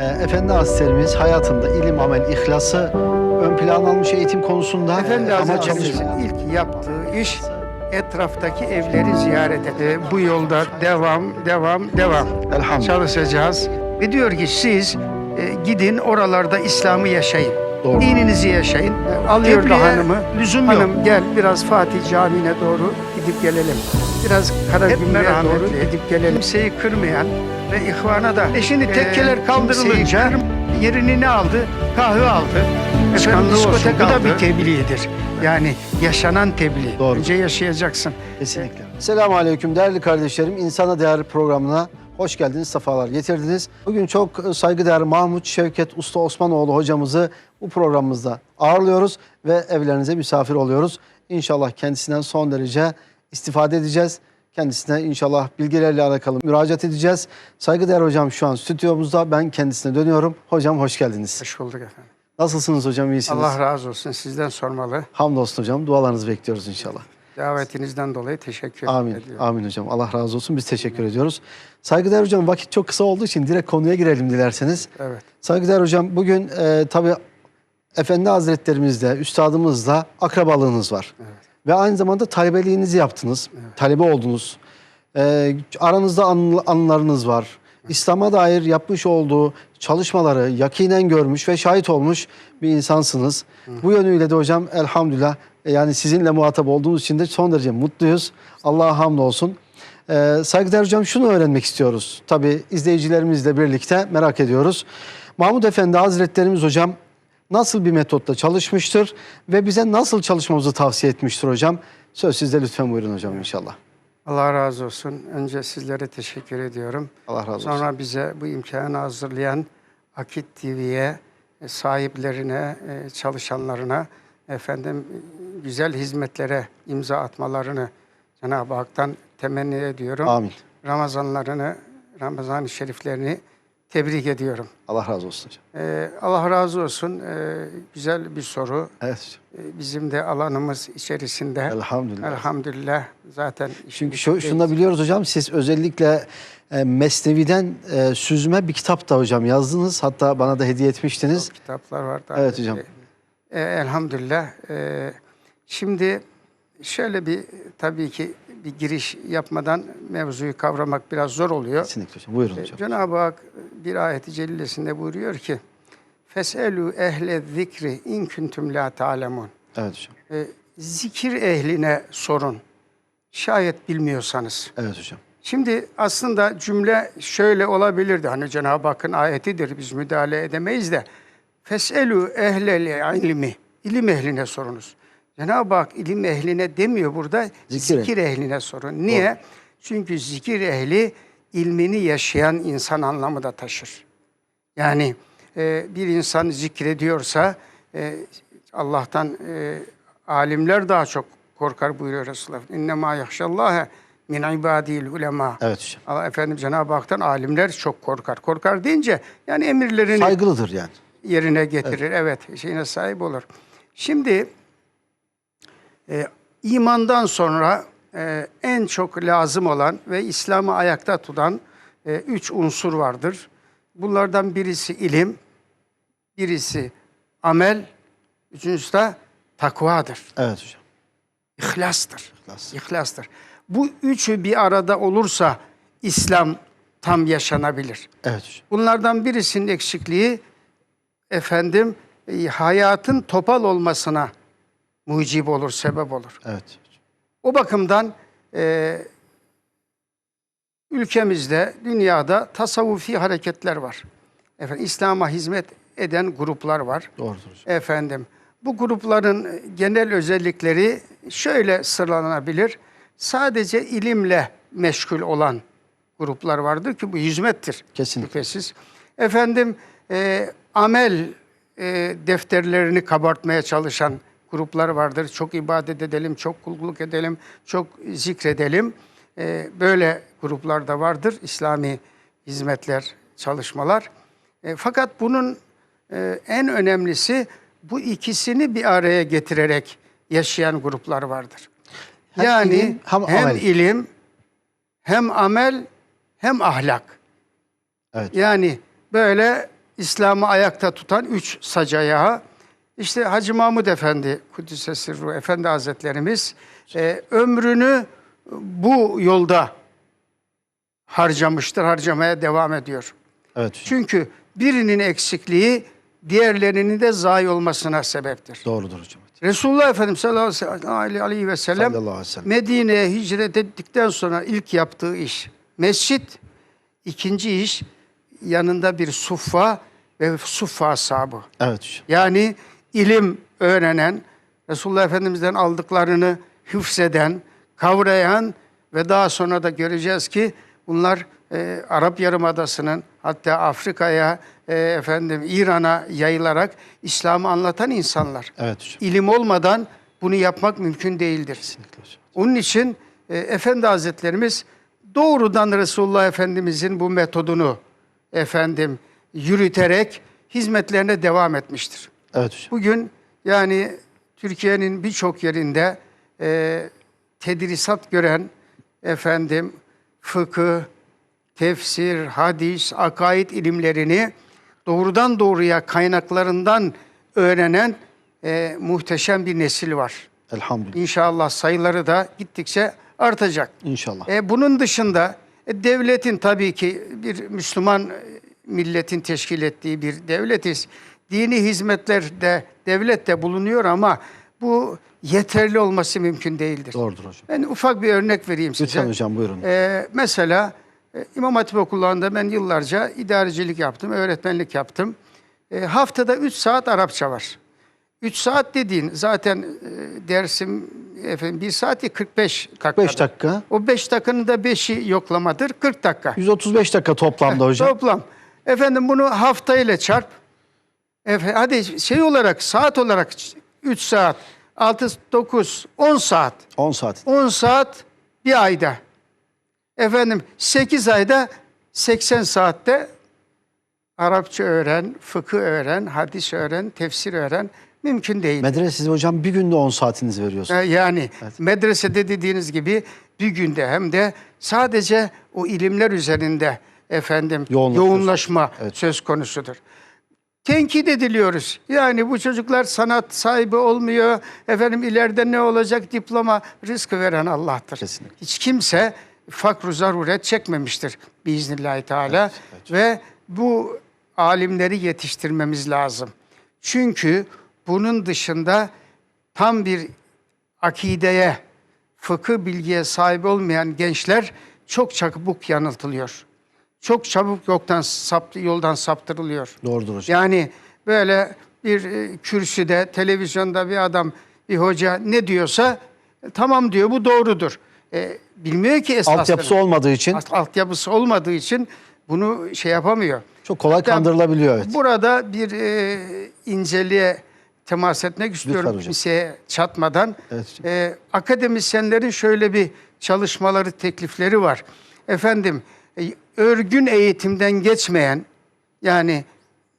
Ee, Efendi Hazretlerimiz hayatında ilim, amel, ihlası ön plan almış eğitim konusunda Efendi ama Hazretleri'nin çalışma. ilk yaptığı iş etraftaki evleri ziyaret etti. Bu yolda devam, devam, devam. Elhamdülillah. Çalışacağız. Ve diyor ki siz e, gidin oralarda İslam'ı yaşayın. Doğru. Dininizi yaşayın. E, Alıyor da hanımı. lüzum yok. Hanım gel biraz Fatih Camii'ne doğru gidip gelelim. Biraz Karagümrük'e doğru gidip gelelim. Kimseyi kırmayan ve ihvana da. E şimdi tekkeler kaldırılınca yerini ne aldı? Kahve aldı. Efendim diskotek Bu da bir tebliğdir. Yani yaşanan tebliğ. Doğru. Önce yaşayacaksın. Kesinlikle. Selamun Aleyküm değerli kardeşlerim. İnsana Değer programına hoş geldiniz, sefalar getirdiniz. Bugün çok e, saygıdeğer Mahmut Şevket Usta Osmanoğlu hocamızı bu programımızda ağırlıyoruz ve evlerinize misafir oluyoruz. İnşallah kendisinden son derece istifade edeceğiz. Kendisine inşallah bilgilerle alakalı müracaat edeceğiz. Saygıdeğer hocam şu an stüdyomuzda. Ben kendisine dönüyorum. Hocam hoş geldiniz. Hoş bulduk efendim. Nasılsınız hocam? İyisiniz? Allah razı olsun. Sizden sormalı. Hamdolsun hocam. Dualarınızı bekliyoruz inşallah. Davetinizden dolayı teşekkür Amin. ediyorum. Amin hocam. Allah razı olsun. Biz teşekkür ediyoruz. Saygıdeğer hocam vakit çok kısa olduğu için direkt konuya girelim dilerseniz. Evet. Saygıdeğer hocam bugün e, tabii Efendi Hazretlerimizle, üstadımızla akrabalığınız var. Ve aynı zamanda talebeliğinizi yaptınız. Talebe oldunuz. E, aranızda anı- anılarınız var. İslam'a dair yapmış olduğu çalışmaları yakinen görmüş ve şahit olmuş bir insansınız. Bu yönüyle de hocam elhamdülillah e, yani sizinle muhatap olduğumuz için de son derece mutluyuz. Allah'a hamdolsun. Ee, saygıdeğer hocam şunu öğrenmek istiyoruz. Tabii izleyicilerimizle birlikte merak ediyoruz. Mahmud Efendi Hazretlerimiz hocam nasıl bir metotla çalışmıştır ve bize nasıl çalışmamızı tavsiye etmiştir hocam? Söz sizde lütfen buyurun hocam inşallah. Allah razı olsun. Önce sizlere teşekkür ediyorum. Allah razı olsun. Sonra bize bu imkanı hazırlayan Akit TV'ye, e, sahiplerine, e, çalışanlarına, efendim güzel hizmetlere imza atmalarını Cenab-ı Hak'tan temenni ediyorum. Amin. Ramazanlarını, Ramazan-ı Şeriflerini tebrik ediyorum. Allah razı olsun hocam. Ee, Allah razı olsun. Ee, güzel bir soru. Evet hocam. Ee, bizim de alanımız içerisinde. Elhamdülillah. Elhamdülillah. Zaten Çünkü şu, şunu da biliyoruz hocam siz özellikle e, Mesnevi'den e, süzme bir kitap da hocam yazdınız. Hatta bana da hediye etmiştiniz. kitaplar var. daha Evet hocam. Ee, elhamdülillah. Ee, şimdi şöyle bir tabii ki bir giriş yapmadan mevzuyu kavramak biraz zor oluyor. Kesinlikle hocam. Buyurun hocam. Cenab-ı Hak bir ayeti celilesinde buyuruyor ki Feselu ehle zikri in kuntum la ta'lemun. Evet hocam. E, zikir ehline sorun. Şayet bilmiyorsanız. Evet hocam. Şimdi aslında cümle şöyle olabilirdi. Hani Cenab-ı Hakk'ın ayetidir. Biz müdahale edemeyiz de. Feselu ehlel ilmi. İlim ehline sorunuz. Cenab-ı Hak ilim ehline demiyor burada. Zikir Zikir, ehline sorun. Niye? Çünkü zikir ehli ilmini yaşayan insan anlamı da taşır. Yani e, bir insan zikrediyorsa e, Allah'tan e, alimler daha çok korkar buyuruyor Resulullah. İnnemâ yahşallâhe min ibâdil ulema. Evet hocam. Allah Efendim Cenab-ı Hak'tan alimler çok korkar. Korkar deyince yani emirlerini Saygılıdır yani. yerine getirir. Evet, şeyine sahip olur. Şimdi e, imandan sonra e, en çok lazım olan ve İslam'ı ayakta tutan e, üç unsur vardır. Bunlardan birisi ilim, birisi amel, üçüncüsü de takvadır, Evet hocam. İhlastır. İhlas. İhlastır. Bu üçü bir arada olursa İslam tam yaşanabilir. Evet hocam. Bunlardan birisinin eksikliği efendim e, hayatın topal olmasına mucib olur, sebep olur. Evet. O bakımdan e, ülkemizde, dünyada tasavvufi hareketler var. Efendim İslam'a hizmet eden gruplar var. Doğrudur. Efendim bu grupların genel özellikleri şöyle sıralanabilir. Sadece ilimle meşgul olan gruplar vardır ki bu hizmettir. Kesinlikle. Şüphesiz. Efendim e, amel e, defterlerini kabartmaya çalışan gruplar vardır. Çok ibadet edelim, çok kulluk edelim, çok zikredelim. E, böyle gruplar da vardır. İslami hizmetler, çalışmalar. E, fakat bunun e, en önemlisi bu ikisini bir araya getirerek yaşayan gruplar vardır. Hem yani ilim, hem hem amel. ilim, hem amel, hem ahlak. Evet. Yani böyle İslam'ı ayakta tutan üç sac ayağı. İşte Hacı Mahmud Efendi, Kudüs'e Sırru Efendi Hazretlerimiz e, ömrünü bu yolda harcamıştır, harcamaya devam ediyor. Evet hocam. Çünkü birinin eksikliği diğerlerinin de zayi olmasına sebeptir. Doğrudur hocam. Resulullah Efendimiz sallallahu aleyhi ve sellem Sallallahu aleyhi ve sellem. Medine'ye hicret ettikten sonra ilk yaptığı iş mescit, ikinci iş yanında bir suffa ve suffa ashabı. Evet hocam. Yani ilim öğrenen, Resulullah Efendimiz'den aldıklarını hıfzeden, kavrayan ve daha sonra da göreceğiz ki bunlar e, Arap Yarımadası'nın hatta Afrika'ya, e, efendim İran'a yayılarak İslam'ı anlatan insanlar. Evet hocam. İlim olmadan bunu yapmak mümkün değildir. Kesinlikle hocam. Onun için e, Efendi Hazretlerimiz doğrudan Resulullah Efendimizin bu metodunu efendim yürüterek hizmetlerine devam etmiştir. Evet hocam. Bugün yani Türkiye'nin birçok yerinde e, tedrisat gören efendim fıkıh, tefsir, hadis, akaid ilimlerini doğrudan doğruya kaynaklarından öğrenen e, muhteşem bir nesil var. Elhamdülillah. İnşallah sayıları da gittikçe artacak. İnşallah. E, bunun dışında e, devletin tabii ki bir Müslüman e, milletin teşkil ettiği bir devletiz. Dini hizmetlerde devlet de bulunuyor ama bu yeterli olması mümkün değildir. Doğrudur hocam. Ben ufak bir örnek vereyim size. Lütfen hocam buyurun. Ee, mesela e, İmam Hatip Okulları'nda ben yıllarca idarecilik yaptım, öğretmenlik yaptım. E, haftada 3 saat Arapça var. 3 saat dediğin zaten e, dersim efendim 1 saati 45 dakika. 5 dakika. O 5 dakikanın da 5'i yoklamadır. 40 dakika. 135 dakika toplamda hocam. Toplam. Efendim bunu haftayla çarp. Efe, hadi şey olarak saat olarak 3 saat, 6, 9, 10 saat. 10 saat. 10 saat bir ayda. Efendim 8 ayda 80 saatte Arapça öğren, fıkıh öğren, hadis öğren, tefsir öğren. Mümkün değil. Medresesiz hocam bir günde 10 saatinizi veriyorsunuz. Yani medresede dediğiniz gibi bir günde hem de sadece o ilimler üzerinde efendim yoğunlaşma Evet. söz konusudur. Tenkit ediliyoruz. Yani bu çocuklar sanat sahibi olmuyor. Efendim ileride ne olacak diploma rızkı veren Allah'tır. Kesinlikle. Hiç kimse fakru zaruret çekmemiştir biiznillahü teala. Ve bu alimleri yetiştirmemiz lazım. Çünkü bunun dışında tam bir akideye, fıkıh bilgiye sahip olmayan gençler çok çabuk yanıltılıyor. Çok çabuk yoktan sapt, yoldan saptırılıyor. Doğrudur hocam. Yani böyle bir e, kürsüde, televizyonda bir adam, bir hoca ne diyorsa e, tamam diyor bu doğrudur. E, bilmiyor ki esasını. Altyapısı olmadığı için Alt- altyapısı olmadığı için bunu şey yapamıyor. çok kolay Hatta kandırılabiliyor evet. Burada bir e, inceliğe temas etmek istiyorum kimseye çatmadan. Evet hocam. E, akademisyenlerin şöyle bir çalışmaları, teklifleri var. Efendim, e, örgün eğitimden geçmeyen, yani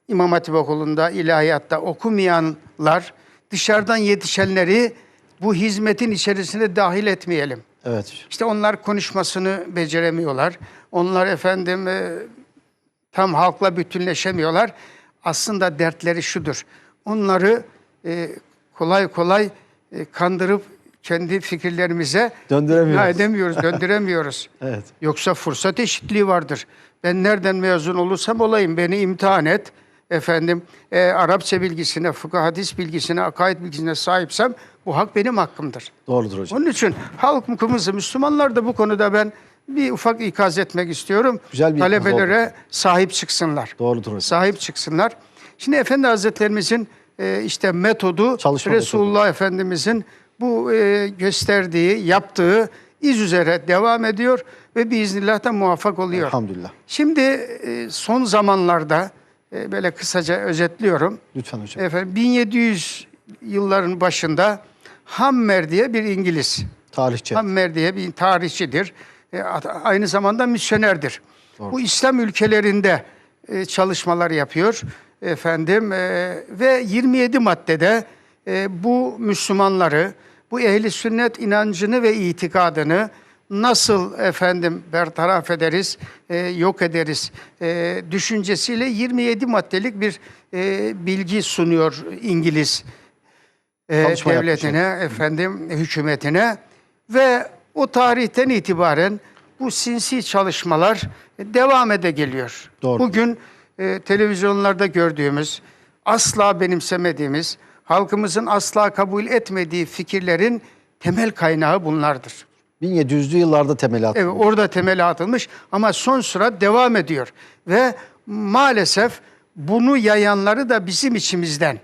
İmam Hatip Okulu'nda, ilahiyatta okumayanlar, dışarıdan yetişenleri bu hizmetin içerisine dahil etmeyelim. Evet. İşte onlar konuşmasını beceremiyorlar. Onlar efendim e, tam halkla bütünleşemiyorlar. Aslında dertleri şudur. Onları e, kolay kolay e, kandırıp kendi fikirlerimize Döndüremiyoruz. edemiyoruz, döndüremiyoruz. Evet. Yoksa fırsat eşitliği vardır. Ben nereden mezun olursam olayım beni imtihan et. Efendim e, Arapça bilgisine, fıkıh hadis bilgisine, akaid bilgisine sahipsem bu hak benim hakkımdır. Doğrudur hocam. Onun için halkımızı, Müslümanlar da bu konuda ben bir ufak ikaz etmek istiyorum. Güzel bir ikaz Talebelere sahip çıksınlar. Doğrudur hocam. Sahip çıksınlar. Şimdi Efendi Hazretlerimizin e, işte metodu Çalışma Resulullah Efendimizin bu e, gösterdiği, yaptığı iz üzere devam ediyor ve biiznillah da muvaffak oluyor. Elhamdülillah. Şimdi e, son zamanlarda e, böyle kısaca özetliyorum. Lütfen hocam. Efendim 1700 yılların başında Hammer diye bir İngiliz. Tarihçi. Hammer diye bir tarihçidir. E, aynı zamanda misyonerdir. Bu İslam ülkelerinde e, çalışmalar yapıyor efendim e, ve 27 maddede e, bu Müslümanları, bu ehli sünnet inancını ve itikadını nasıl efendim bertaraf ederiz, e, yok ederiz e, düşüncesiyle 27 maddelik bir e, bilgi sunuyor İngiliz e, Çalışma devletine, efendim hükümetine ve o tarihten itibaren bu sinsi çalışmalar devam ede geliyor. Doğru. Bugün e, televizyonlarda gördüğümüz, asla benimsemediğimiz, halkımızın asla kabul etmediği fikirlerin temel kaynağı bunlardır. 1700'lü yıllarda temeli atıldı. Evet, orada temeli atılmış ama son sıra devam ediyor. Ve maalesef bunu yayanları da bizim içimizden.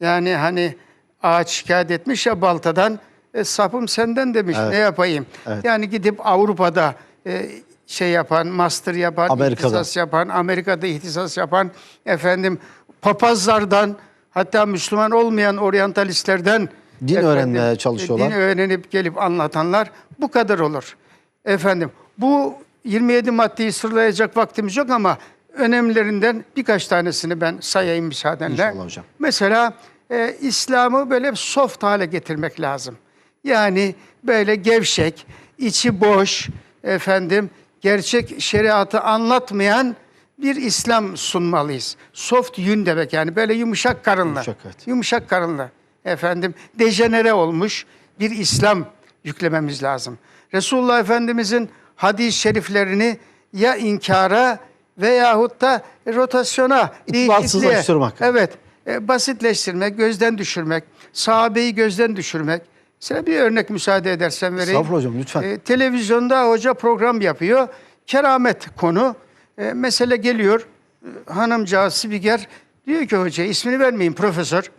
Yani hani ağaç şikayet etmiş ya baltadan, e, sapım senden demiş Evet. ne yapayım. Evet. Yani gidip Avrupa'da e, şey yapan, master yapan, Amerika'da. ihtisas yapan, Amerika'da ihtisas yapan, efendim papazlardan, hatta Müslüman olmayan oryantalistlerden Din öğrenmeye çalışıyorlar. Din öğrenip gelip anlatanlar bu kadar olur. Efendim bu 27 maddeyi sırlayacak vaktimiz yok ama önemlilerinden birkaç tanesini ben sayayım müsaadenle. İnşallah hocam. Mesela e, İslam'ı böyle soft hale getirmek lazım. Yani böyle gevşek, içi boş, efendim gerçek şeriatı anlatmayan bir İslam sunmalıyız. Soft yün demek yani böyle yumuşak karınlı. Yumuşak, evet. Yumuşak karınlı. Efendim dejenere olmuş bir İslam yüklememiz lazım. Resulullah Efendimizin hadis-i şeriflerini ya inkara veyahut da rotasyona, İtibarsızlaştırmak. Evet, e, basitleştirmek, gözden düşürmek, sahabeyi gözden düşürmek. Size bir örnek müsaade edersen vereyim. Estağfurullah hocam, lütfen. E, televizyonda hoca program yapıyor. Keramet konu. E, mesele geliyor. E, hanımcağız spiker diyor ki hoca ismini vermeyin profesör.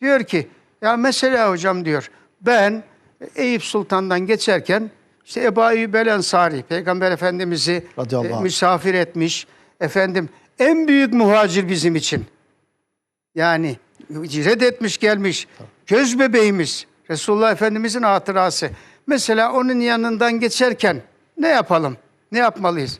Diyor ki ya mesela hocam diyor ben Eyüp Sultan'dan geçerken işte Ebu Eyyub el Ensari Peygamber Efendimiz'i e, misafir etmiş. Efendim en büyük muhacir bizim için. Yani hicret etmiş gelmiş. Göz bebeğimiz. Resulullah Efendimizin hatırası. Mesela onun yanından geçerken ne yapalım? Ne yapmalıyız?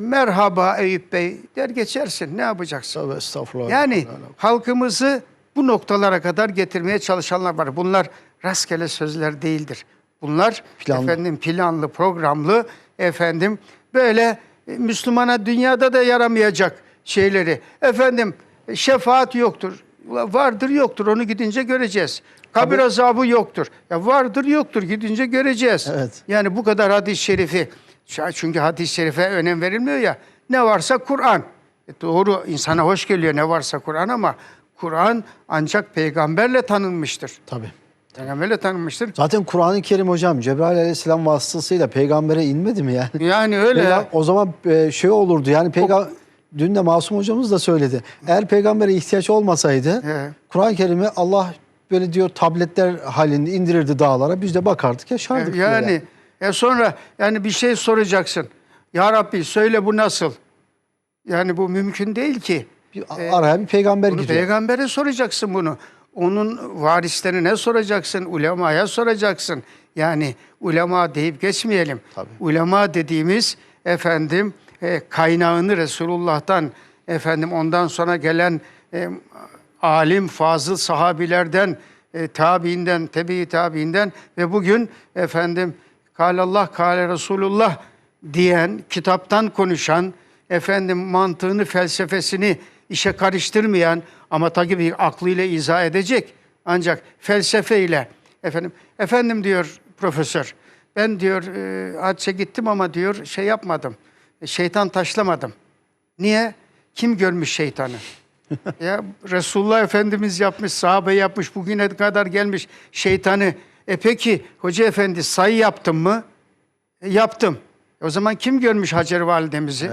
Merhaba Eyüp Bey der geçersin. Ne yapacaksın? Tövbe estağfurullah. Yani halkımızı bu noktalara kadar getirmeye çalışanlar var. Bunlar rastgele sözler değildir. Bunlar Planlı. efendim planlı, programlı efendim böyle e, Müslümana dünyada da yaramayacak şeyleri. Efendim e, şefaat yoktur. Vardır yoktur onu gidince göreceğiz. Kabir azabı yoktur. Ya vardır yoktur gidince göreceğiz. Evet. Yani bu kadar hadis-i şerifi çünkü hadis-i şerife önem verilmiyor ya. Ne varsa Kur'an. E doğru insana hoş geliyor ne varsa Kur'an ama Kur'an ancak peygamberle tanınmıştır. Tabii. Peygamberle tanınmıştır. Zaten Kur'an-ı Kerim hocam Cebrail aleyhisselam vasıtasıyla peygambere inmedi mi yani? Yani öyle. Peyga- o zaman e, şey olurdu yani peygamber dün de Masum hocamız da söyledi. Eğer peygambere ihtiyaç olmasaydı He. Kur'an-ı Kerim'i Allah böyle diyor tabletler halinde indirirdi dağlara. Biz de bakardık yaşardık. diyor yani e sonra yani bir şey soracaksın. Ya Rabbi söyle bu nasıl? Yani bu mümkün değil ki. Bir araya bir peygamber Bunu giriyor. peygambere soracaksın bunu. Onun varislerine soracaksın, ulemaya soracaksın. Yani ulema deyip geçmeyelim. Tabii. Ulema dediğimiz efendim e, kaynağını Resulullah'tan efendim ondan sonra gelen e, alim fazıl sahabilerden e, tabiinden, tebi tabiinden ve bugün efendim Kâlallah, Kâle Resulullah diyen, kitaptan konuşan, efendim mantığını, felsefesini işe karıştırmayan ama tabii bir aklıyla izah edecek. Ancak felsefeyle efendim efendim diyor profesör. Ben diyor e, hacca gittim ama diyor şey yapmadım. e, Şeytan taşlamadım. Niye? Kim görmüş şeytanı? ya Resulullah Efendimiz yapmış, sahabe yapmış, bugüne kadar gelmiş şeytanı. E peki hoca efendi sayı yaptın mı? E, yaptım. O zaman kim görmüş Hacer validemizi?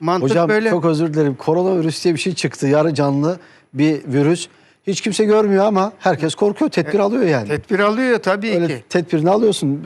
Mantık Hocam böyle. çok özür dilerim. Koronavirüs diye bir şey çıktı. Yarı canlı bir virüs. Hiç kimse görmüyor ama herkes korkuyor. Tedbir alıyor yani. Tedbir alıyor tabii Öyle ki. tedbirini alıyorsun.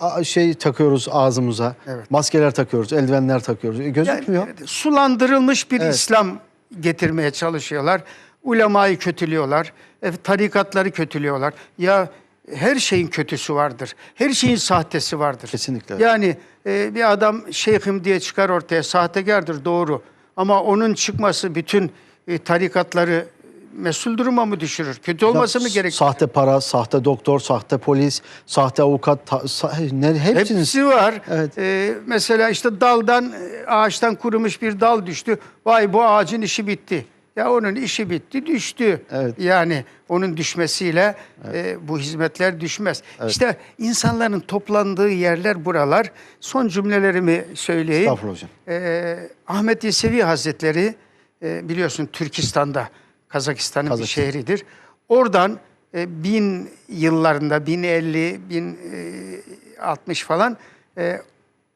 A- şey takıyoruz ağzımıza. Evet. Maskeler takıyoruz, eldivenler takıyoruz. E, gözükmüyor. Yani sulandırılmış bir Evet. İslam getirmeye çalışıyorlar. Ulemayı kötülüyorlar. e, tarikatları kötülüyorlar. Ya her şeyin kötüsü vardır. Her şeyin sahtesi vardır. Kesinlikle. Yani e, bir adam şeyhim diye çıkar ortaya sahtekardır doğru. Ama onun çıkması bütün e, tarikatları mesul duruma mı düşürür? Kötü olması mı gerekir? Sahte para, sahte doktor, sahte polis, sahte avukat, ta- sa- ne, hepsinin Hepsi var. Evet. Ee, mesela işte daldan, e, ağaçtan kurumuş bir dal düştü. Vay bu ağacın işi bitti. Ya onun işi bitti, düştü. Evet. Yani onun düşmesiyle e, bu hizmetler düşmez. İşte insanların toplandığı yerler buralar. Son cümlelerimi söyleyeyim. Estağfurullah hocam. Ee, Ahmet Yesevi Hazretleri e, biliyorsun Türkistan'da, Kazakistan'ın bir Kazakistan. şehridir. Oradan e, bin yıllarında, 1050, 1060 falan e,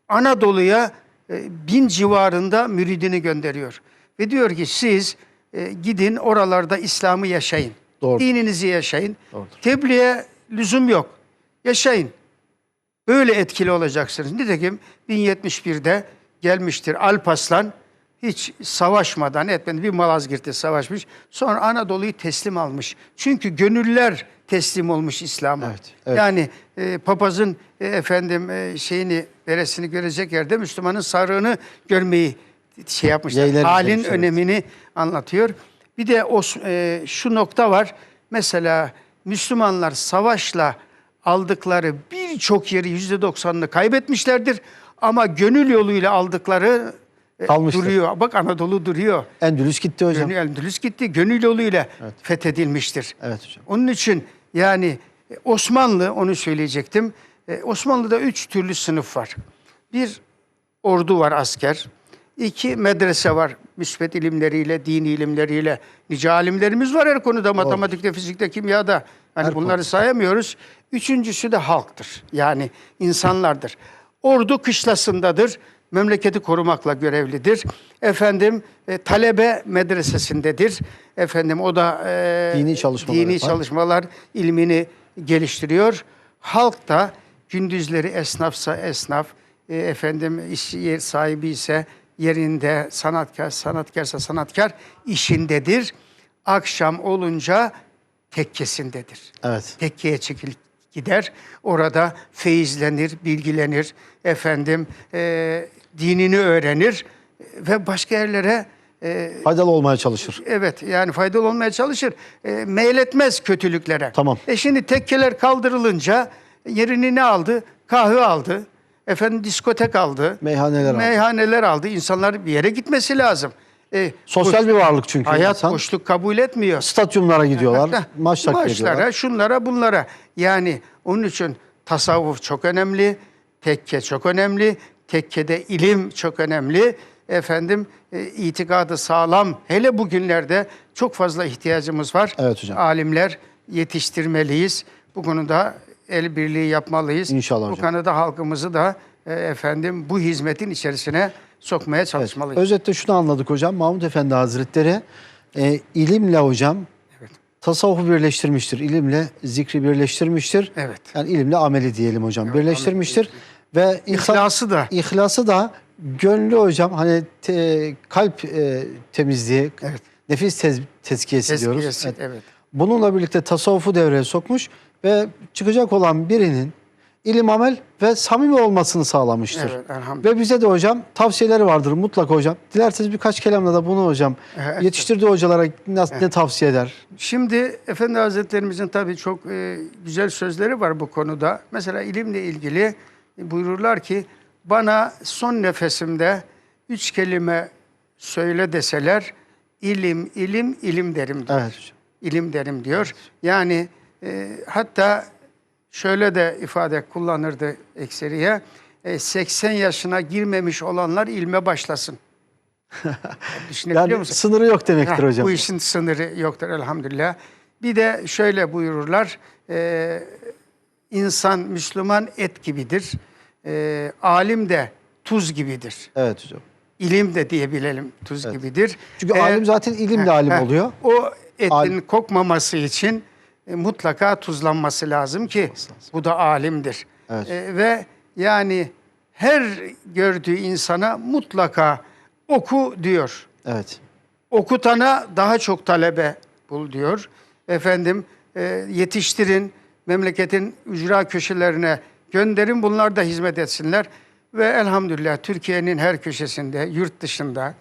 Anadolu'ya e, bin civarında müridini gönderiyor. Ve diyor ki siz e, gidin oralarda İslam'ı yaşayın. Doğru. Dininizi yaşayın. Doğrudur. Tebliğe lüzum yok. Yaşayın. Böyle etkili olacaksınız. Nitekim 1071'de gelmiştir Alparslan hiç savaşmadan etmedi. Bir Malazgirt'te savaşmış. Sonra Anadolu'yu teslim almış. Çünkü gönüller teslim olmuş İslam'a. Evet, evet. Yani e, papazın e, efendim e, şeyini veresini görecek yerde Müslümanın sarığını görmeyi şey yapmışlar. Yeğlerini Halin sevmiş, evet. önemini anlatıyor. Bir de o e, şu nokta var. Mesela Müslümanlar savaşla aldıkları birçok yeri yüzde doksanını kaybetmişlerdir. Ama gönül yoluyla aldıkları e, Kalmıştır. duruyor. Bak Anadolu duruyor. Endülüs gitti hocam. Gönül Endülüs gitti. Gönül yoluyla fethedilmiştir. Evet hocam. Onun için yani e, Osmanlı onu söyleyecektim. E, Osmanlı'da üç türlü sınıf var. Bir ordu var asker. İki medrese var. Müsbet ilimleriyle, dini ilimleriyle. Nice alimlerimiz var her konuda. Matematikte, fizikte, kimyada. Hani Her bunları sayamıyoruz. Üçüncüsü de halktır. Yani insanlardır. Ordu kışlasındadır. Memleketi korumakla görevlidir. Efendim e, talebe medresesindedir. Efendim o da e, Dini çalışmalar dini yapar. çalışmalar ilmini geliştiriyor. Halk da gündüzleri esnafsa esnaf, e, efendim iş yer sahibi ise yerinde, sanatkar sanatkarsa sanatkar işindedir. Akşam olunca tekkesindedir. Evet. Tekkeye çekil gider. Orada feyizlenir, bilgilenir. Efendim e, dinini öğrenir ve başka yerlere e, Faydalı olmaya çalışır. Evet yani faydalı olmaya çalışır. E, meyletmez kötülüklere. Tamam. E şimdi tekkeler kaldırılınca yerini ne aldı? Kahve aldı. Efendim diskotek aldı. Meyhaneler aldı. Meyhaneler aldı. İnsanlar bir yere gitmesi lazım. E, Sosyal bir varlık çünkü hayat insan. boşluk kabul etmiyor. Stadyumlara gidiyorlar. Heh, maç takip Maçlara, ediyorlar. şunlara, bunlara. Yani onun için tasavvuf çok önemli, tekke çok önemli, tekkede ilim çok önemli. Efendim e, itikadı sağlam. Hele bugünlerde çok fazla ihtiyacımız var. Evet hocam. Alimler yetiştirmeliyiz. Bu konuda el birliği yapmalıyız. İnşallah Bu hocam. konuda halkımızı da e, efendim bu hizmetin içerisine sokmaya çalışmalıyız. Özetle şunu anladık hocam. Mahmut Efendi Hazretleri e, ilimle hocam Evet. tasavvufu birleştirmiştir. İlimle zikri birleştirmiştir. Evet. Yani ilimle ameli diyelim hocam. birleştirmiştir. Ve insan, İhlası da. İhlası da gönlü hocam hani te- kalp e, temizliği, Evet. nefis tez, tezkiyesi, diyoruz. Tezkiyesi, Evet. evet. Bununla birlikte tasavvufu devreye sokmuş ve çıkacak olan birinin ilim amel ve samimi olmasını sağlamıştır. Evet, elhamdülillah. Ve bize de hocam tavsiyeleri vardır mutlaka hocam. Dilerseniz birkaç kelamla da bunu hocam Evet. yetiştirdiği hocalara nasıl, ne tavsiye eder? Şimdi Efendi Hazretlerimizin tabii çok e, güzel sözleri var bu konuda. Mesela ilimle ilgili buyururlar ki bana son nefesimde üç kelime söyle deseler ilim, ilim, ilim derim diyor. Evet. İlim derim diyor. Yani e, hatta şöyle de ifade kullanırdı ekseriye. e, 80 yaşına girmemiş olanlar ilme başlasın. Yani musun? sınırı yok demektir Heh, hocam. Bu işin sınırı yoktur elhamdülillah. Bir de şöyle buyururlar. e, insan, Müslüman et gibidir. E, alim de tuz gibidir. Evet hocam. İlim de diyebilelim tuz gibidir. Çünkü Eğer- alim zaten ilimle alim oluyor. O etin Al- kokmaması için e, mutlaka tuzlanması lazım ki bu da alimdir. Evet. E, ve yani her gördüğü insana mutlaka oku diyor. Evet. Okutana daha çok talebe bul diyor. Efendim e, yetiştirin, memleketin ücra köşelerine gönderin bunlar da hizmet etsinler. Ve elhamdülillah Türkiye'nin her köşesinde, yurt dışında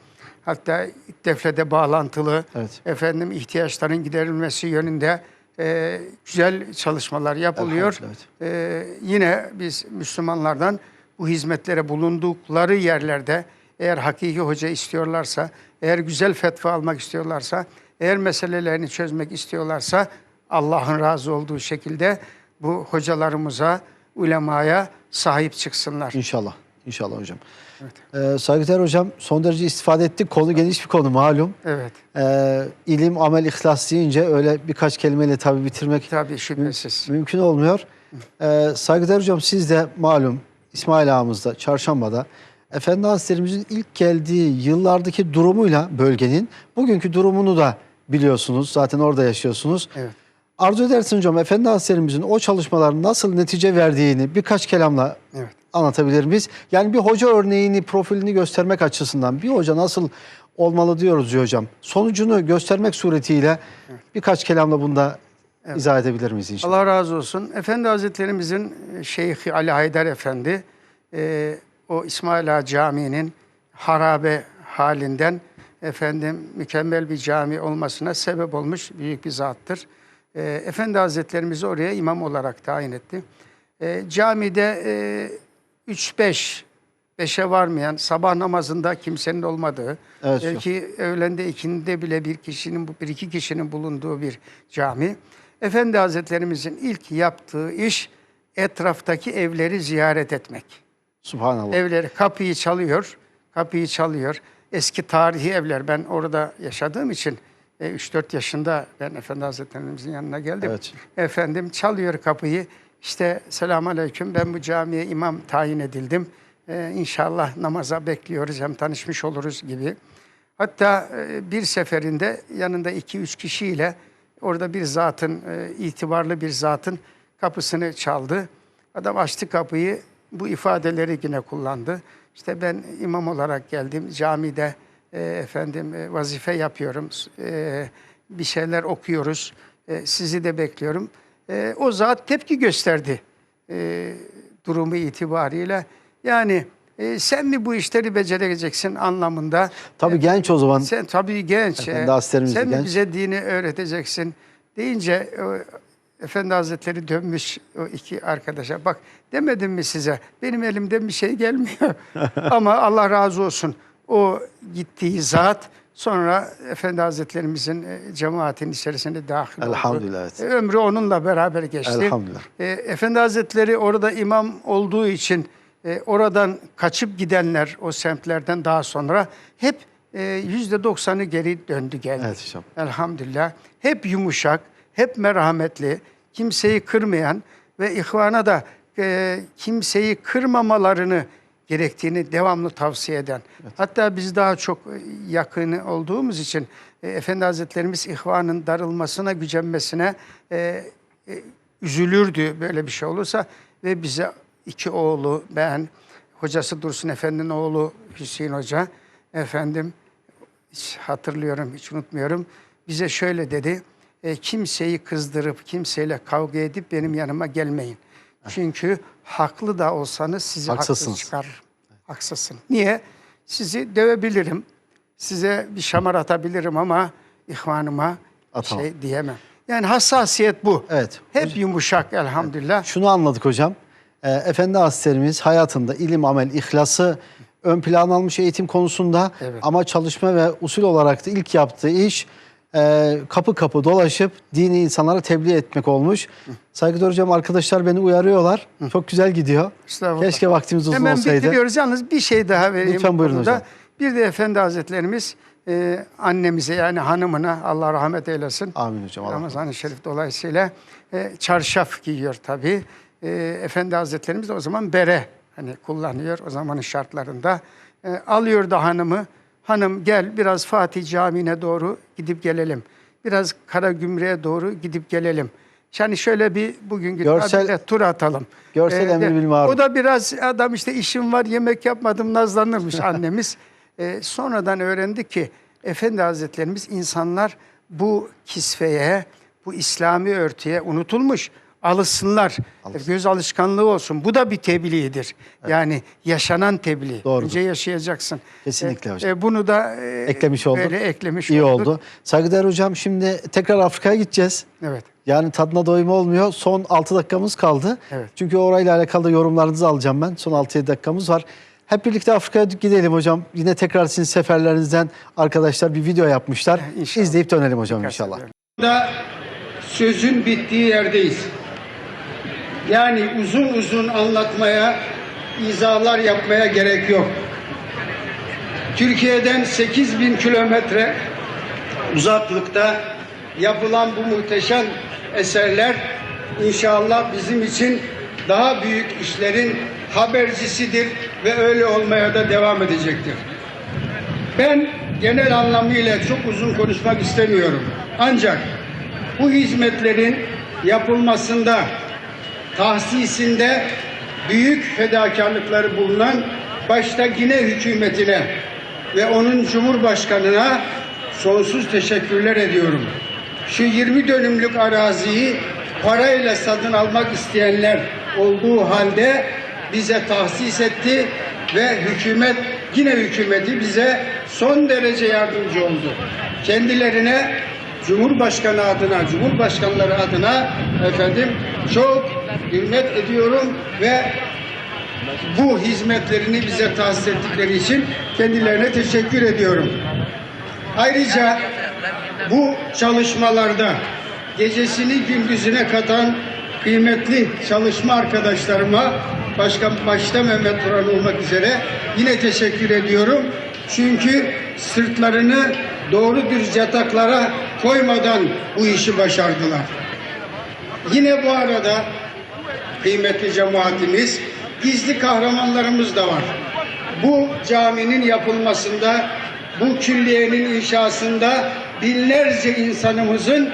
Hatta deflede bağlantılı Evet. efendim ihtiyaçların giderilmesi yönünde e, güzel çalışmalar yapılıyor. Elhamdülillah, E, yine biz Müslümanlardan bu hizmetlere bulundukları yerlerde eğer hakiki hoca istiyorlarsa, eğer güzel fetva almak istiyorlarsa, eğer meselelerini çözmek istiyorlarsa Allah'ın razı olduğu şekilde bu hocalarımıza, ulemaya sahip çıksınlar. İnşallah. İnşallah hocam. Ee, saygıdeğer hocam son derece istifade ettik. Konu geniş bir konu malum. Evet, Ee, ilim, amel, ihlas deyince öyle birkaç kelimeyle tabii bitirmek tabii şüphesiz. mümkün olmuyor. Ee, saygıdeğer hocam siz de malum İsmail Ağamızda, Çarşamba'da Efendi Hazretlerimizin ilk geldiği yıllardaki durumuyla bölgenin bugünkü durumunu da biliyorsunuz. Zaten orada yaşıyorsunuz. Evet. Arzu edersin hocam Efendi Hazretlerimizin o çalışmaların nasıl netice verdiğini birkaç kelamla Evet. Anlatabilir miyiz? Yani bir hoca örneğini, profilini göstermek açısından bir hoca nasıl olmalı diyoruz ya hocam. Sonucunu göstermek suretiyle birkaç kelamla bunda izah edebilir miyiz inşallah? Allah razı olsun. Efendi Hazretlerimizin e, Şeyhi Ali Haydar Efendi e, o İsmail Ağa Camii'nin harabe halinden efendim mükemmel bir cami olmasına sebep olmuş büyük bir zattır. E, Efendi Hazretlerimizi oraya imam olarak tayin etti. E, camide e, 3-5 beşe varmayan sabah namazında kimsenin olmadığı, Evet, belki öğlende ikindi bile bir kişinin bir iki kişinin bulunduğu bir cami. Efendi Hazretlerimizin ilk yaptığı iş etraftaki evleri ziyaret etmek. Subhanallah. Evleri kapıyı çalıyor, kapıyı çalıyor. Eski tarihi evler. Ben orada yaşadığım için e, 3-4 yaşında ben Efendi Hazretlerimizin yanına geldim. Evet. Efendim çalıyor kapıyı. İşte selamun aleyküm ben bu camiye imam tayin edildim. Ee, inşallah namaza bekliyoruz hem tanışmış oluruz gibi. Hatta e, bir seferinde yanında iki üç kişiyle orada bir zatın, e, itibarlı bir zatın kapısını çaldı. Adam açtı kapıyı, bu ifadeleri yine kullandı. İşte ben imam olarak geldim, camide e, efendim e, vazife yapıyorum, e, bir şeyler okuyoruz, e, sizi de bekliyorum. E, o zat tepki gösterdi e, durumu itibariyle. Yani e, sen mi bu işleri becereceksin anlamında. Tabii genç o zaman. Sen tabii genç. Efendi e, Sen mi genç. bize dini öğreteceksin deyince o, Efendi Hazretleri dönmüş o iki arkadaşa. Bak demedim mi size benim elimden bir şey gelmiyor. Ama Allah razı olsun o gittiği zat sonra Efendi Hazretlerimizin e, cemaatin içerisine dahil oldu. Elhamdülillah, evet. E, Ömrü onunla beraber geçti. Elhamdülillah. E, Efendi Hazretleri orada imam olduğu için e, oradan kaçıp gidenler o semtlerden daha sonra hep yüzde doksanı geri döndü geldi. Evet hocam. Elhamdülillah. Hep yumuşak, hep merhametli, kimseyi kırmayan ve ihvana da e, kimseyi kırmamalarını gerektiğini devamlı tavsiye eden. Hatta biz daha çok e, yakını olduğumuz için e, Efendi Hazretlerimiz ihvanın darılmasına, gücenmesine e, e, üzülürdü böyle bir şey olursa ve bize iki oğlu, ben, hocası Dursun Efendi'nin oğlu Hüseyin Hoca, efendim hiç hatırlıyorum, hiç unutmuyorum. Bize şöyle dedi, e, kimseyi kızdırıp, kimseyle kavga edip benim yanıma gelmeyin. Çünkü haklı da olsanız sizi haksız çıkarırım. Haksızsın. Niye? Sizi dövebilirim, size bir şamar atabilirim ama ihvanıma Atamam. şey diyemem. Yani hassasiyet bu. Evet. Hep yumuşak elhamdülillah. Şunu anladık hocam. Ee, Efendi Hazretlerimiz hayatında ilim, amel, ihlası ön plan almış eğitim konusunda Evet. ama çalışma ve usul olarak da ilk yaptığı iş e, kapı kapı dolaşıp dini insanlara tebliğ etmek olmuş. Saygıdeğer hocam arkadaşlar beni uyarıyorlar. Çok güzel gidiyor. Estağfurullah. Keşke vaktimiz uzun Hemen olsaydı. bitiriyoruz. Yalnız bir şey daha vereyim. Lütfen bu buyurun konuda. hocam. Bir de Efendi Hazretlerimiz e, annemize yani hanımına Allah rahmet eylesin. Amin hocam. Allah Ramazan-ı Şerif dolayısıyla e, çarşaf giyiyor tabii. E, Efendi Hazretlerimiz de o zaman bere hani kullanıyor o zamanın şartlarında. E, alıyor da hanımı. Hanım gel biraz Fatih Camii'ne doğru gidip gelelim. Biraz Karagümrük'e doğru gidip gelelim. Yani şöyle bir bugün gidip Görsel- de tur atalım. Görsel emri de- bil maruf. O da biraz adam işte işim var yemek yapmadım nazlanırmış annemiz. E, sonradan öğrendik ki Efendi Hazretlerimiz insanlar bu kisveye, bu İslami örtüye unutulmuş. Alışsınlar. Göz alışkanlığı olsun. Bu da bir tebliğdir. Yani yaşanan tebliğ. Doğrudur. Önce yaşayacaksın. Kesinlikle E, hocam. e, bunu da e, Eklemiş olduk. Böyle eklemiş İyi olduk. oldu. Saygıdeğer hocam şimdi tekrar Afrika'ya gideceğiz. Evet. Yani tadına doyum olmuyor. Son 6 dakikamız kaldı. Evet. Çünkü orayla alakalı da yorumlarınızı alacağım ben. Son 6-7 dakikamız var. Hep birlikte Afrika'ya gidelim hocam. Yine tekrar sizin seferlerinizden arkadaşlar bir video yapmışlar. İnşallah. İzleyip dönelim hocam inşallah. Da sözün bittiği yerdeyiz. Yani uzun uzun anlatmaya, izahlar yapmaya gerek yok. Türkiye'den 8 bin kilometre uzaklıkta yapılan bu muhteşem eserler inşallah bizim için daha büyük işlerin habercisidir ve öyle olmaya da devam edecektir. Ben genel anlamıyla çok uzun konuşmak istemiyorum. Ancak bu hizmetlerin yapılmasında, tahsisinde büyük fedakarlıkları bulunan başta Gine hükümetine ve onun Cumhurbaşkanına sonsuz teşekkürler ediyorum. Şu 20 dönümlük araziyi parayla satın almak isteyenler olduğu halde bize tahsis etti ve hükümet yine hükümeti bize son derece yardımcı oldu. Kendilerine Cumhurbaşkanı adına, Cumhurbaşkanları adına efendim çok hürmet ediyorum ve bu hizmetlerini bize tahsis ettikleri için kendilerine teşekkür ediyorum. Ayrıca bu çalışmalarda gecesini gündüzüne katan kıymetli çalışma arkadaşlarıma başka başta Mehmet Turan olmak üzere yine teşekkür ediyorum. Çünkü sırtlarını doğru düz yataklara koymadan bu işi başardılar. Yine bu arada kıymetli cemaatimiz gizli kahramanlarımız da var. Bu caminin yapılmasında, bu külliyenin inşasında binlerce insanımızın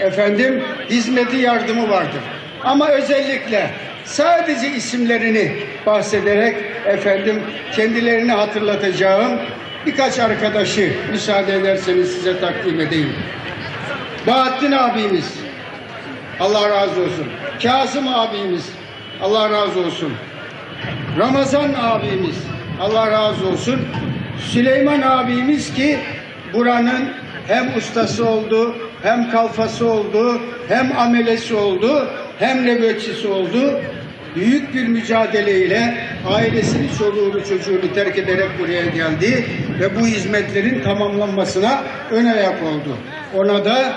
efendim hizmeti yardımı vardır. Ama özellikle sadece isimlerini bahsederek efendim kendilerini hatırlatacağım birkaç arkadaşı müsaade ederseniz size takdim edeyim. Bahattin abimiz, Allah razı olsun. Kazım abimiz Allah razı olsun. Ramazan abimiz Allah razı olsun. Süleyman abimiz ki buranın hem ustası oldu, hem kalfası oldu, hem amelesi oldu, hem nöbetçisi oldu. Büyük bir mücadeleyle ailesini, çoluğunu, çocuğunu terk ederek buraya geldi ve bu hizmetlerin tamamlanmasına ön ayak oldu. Ona da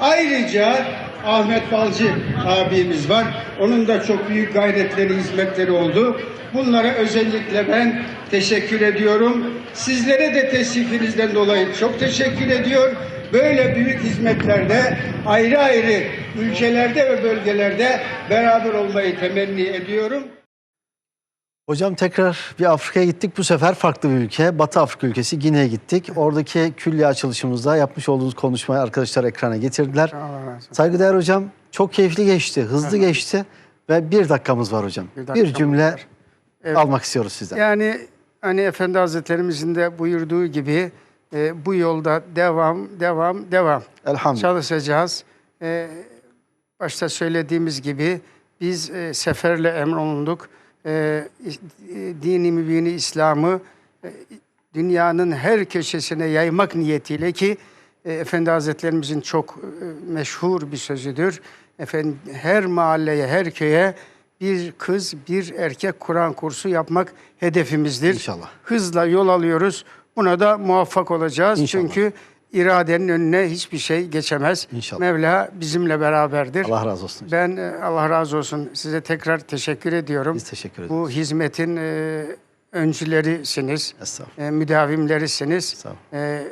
Ayrıca Ahmet Balcı abimiz var. Onun da çok büyük gayretleri, hizmetleri oldu. Bunlara özellikle ben teşekkür ediyorum. Sizlere de teşvikinizden dolayı çok teşekkür ediyor. Böyle büyük hizmetlerde ayrı ayrı ülkelerde ve bölgelerde beraber olmayı temenni ediyorum. Hocam tekrar bir Afrika'ya gittik. Bu sefer farklı bir ülke. Batı Afrika ülkesi Gine'ye gittik. Oradaki külliye açılışımızda yapmış olduğunuz konuşmayı arkadaşlar ekrana getirdiler. Saygıdeğer hocam çok keyifli geçti, hızlı geçti ve bir dakikamız var hocam. Bir Bir, cümle var. Evet. almak istiyoruz sizden. Yani hani Efendi Hazretlerimizin de buyurduğu gibi e, bu yolda devam, devam, devam. Elhamdülillah. Çalışacağız. E, başta söylediğimiz gibi biz e, seferle emrolunduk. E, e, dini mübini İslam'ı e, dünyanın her köşesine yaymak niyetiyle ki e, Efendi Hazretlerimizin çok e, meşhur bir sözüdür. Efendim her mahalleye, her köye bir kız, bir erkek Kur'an kursu yapmak hedefimizdir. İnşallah. Hızla yol alıyoruz. Buna da muvaffak olacağız. İnşallah. Çünkü iradenin önüne hiçbir şey geçemez. İnşallah. Mevla bizimle beraberdir. Allah razı olsun. Ben e, Allah razı olsun size tekrar teşekkür ediyorum. Biz teşekkür ederiz. Bu hizmetin e, öncülerisiniz, Estağfurullah. e, müdavimlerisiniz. Ol. E,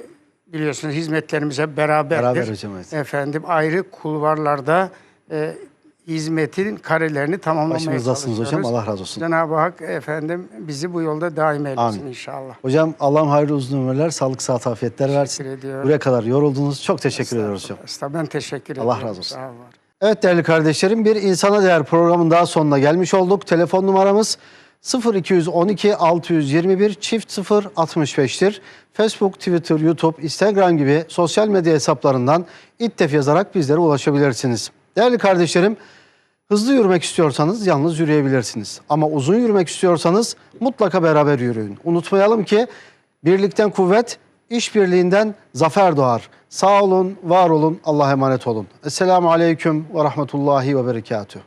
biliyorsunuz hizmetlerimize beraberdir. Beraber hocam, evet. Efendim ayrı kulvarlarda e, hizmetin karelerini tamamlamaya Başımızdasınız hocam. Allah razı olsun. Cenab-ı Hak efendim bizi bu yolda daim eylesin Amin. inşallah. Hocam Allah'ım hayırlı uzun ömürler, sağlık, sıhhat, afiyetler versin. ediyorum. Buraya kadar yoruldunuz. Çok teşekkür ediyoruz hocam. Estağfurullah, Ben teşekkür Allah ediyorum. razı olsun. Sağ olun. Evet değerli kardeşlerim bir insana değer programın daha sonuna gelmiş olduk. Telefon numaramız 0212 621 çift 0 65'tir. Facebook, Twitter, YouTube, Instagram gibi sosyal medya hesaplarından İttef yazarak bizlere ulaşabilirsiniz. Değerli kardeşlerim Hızlı yürümek istiyorsanız yalnız yürüyebilirsiniz. Ama uzun yürümek istiyorsanız mutlaka beraber yürüyün. Unutmayalım ki birlikten kuvvet, işbirliğinden zafer doğar. Sağ olun, var olun, Allah'a emanet olun. Esselamu Aleyküm ve Rahmetullahi ve Berekatuhu.